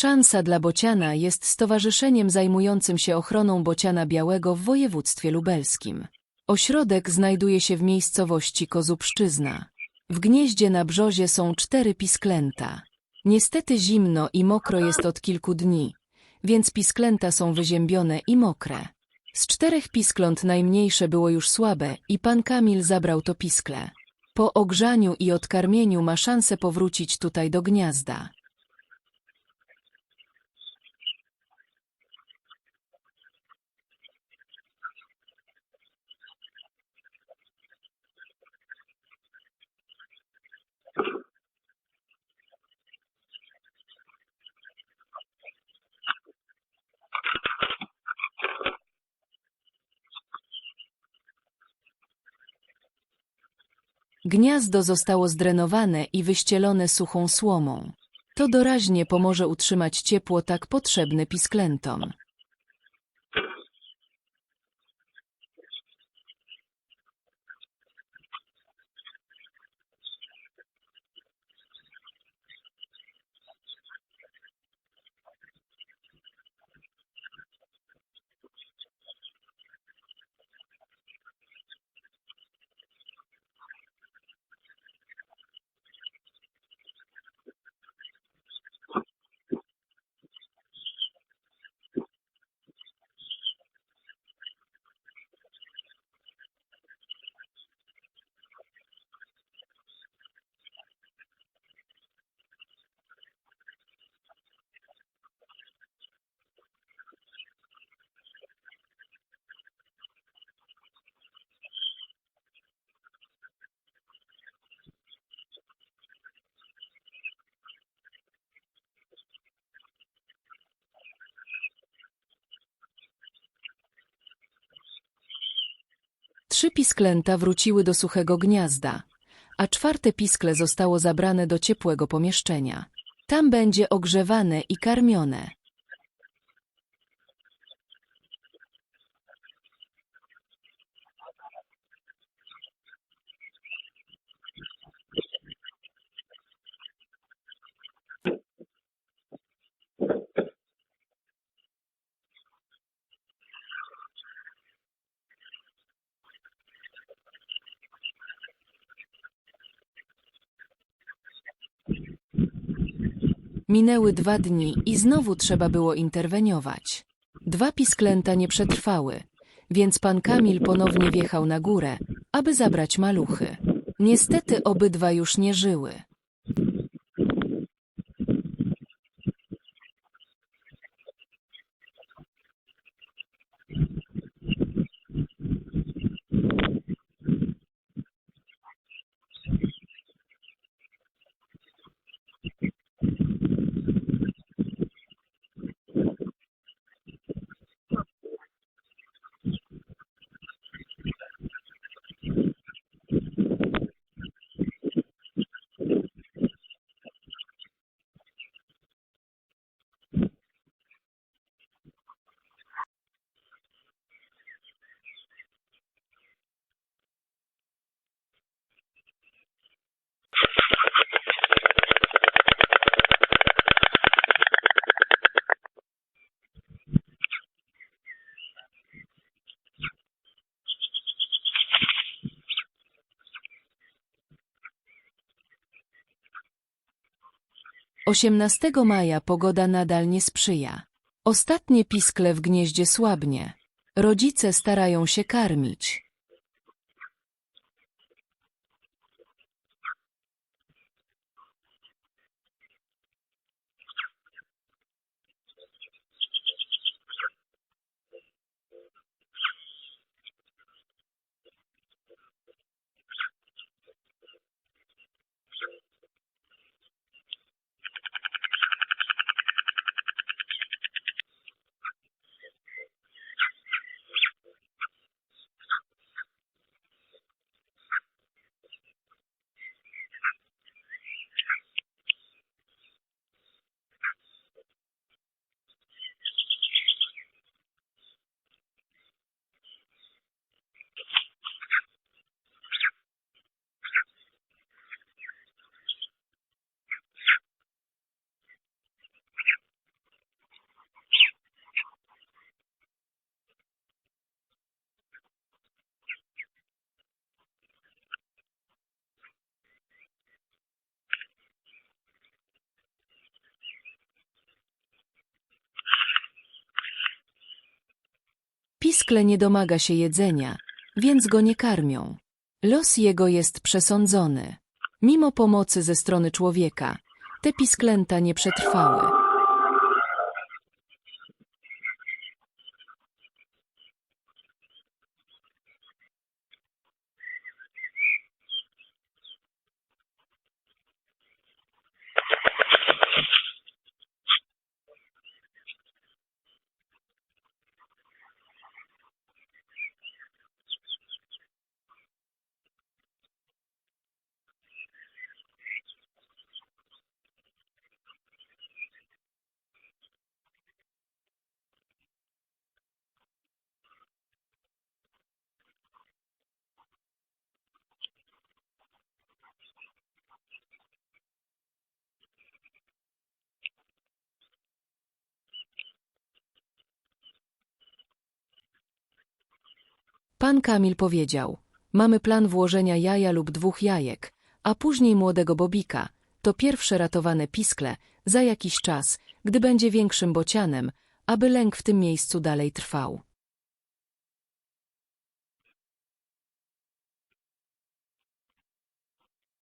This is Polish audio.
Szansa dla bociana jest stowarzyszeniem zajmującym się ochroną bociana białego w województwie lubelskim. Ośrodek znajduje się w miejscowości Kozubszczyzna. W gnieździe na brzozie są cztery pisklęta. Niestety zimno i mokro jest od kilku dni, więc pisklęta są wyziębione i mokre. Z czterech piskląt najmniejsze było już słabe i pan Kamil zabrał to piskle. Po ogrzaniu i odkarmieniu ma szansę powrócić tutaj do gniazda. Gniazdo zostało zdrenowane i wyścielone suchą słomą. To doraźnie pomoże utrzymać ciepło tak potrzebne pisklętom. Trzy pisklęta wróciły do suchego gniazda, a czwarte piskle zostało zabrane do ciepłego pomieszczenia. Tam będzie ogrzewane i karmione. Minęły dwa dni i znowu trzeba było interweniować. Dwa pisklęta nie przetrwały, więc pan Kamil ponownie wjechał na górę, aby zabrać maluchy. Niestety obydwa już nie żyły. Osiemnastego maja pogoda nadal nie sprzyja. Ostatnie piskle w gnieździe słabnie. Rodzice starają się karmić. Piskle nie domaga się jedzenia, więc go nie karmią. Los jego jest przesądzony. Mimo pomocy ze strony człowieka, te pisklęta nie przetrwały. Pan Kamil powiedział: Mamy plan włożenia jaja lub dwóch jajek, a później młodego bobika. To pierwsze ratowane piskle za jakiś czas, gdy będzie większym bocianem, aby lęk w tym miejscu dalej trwał.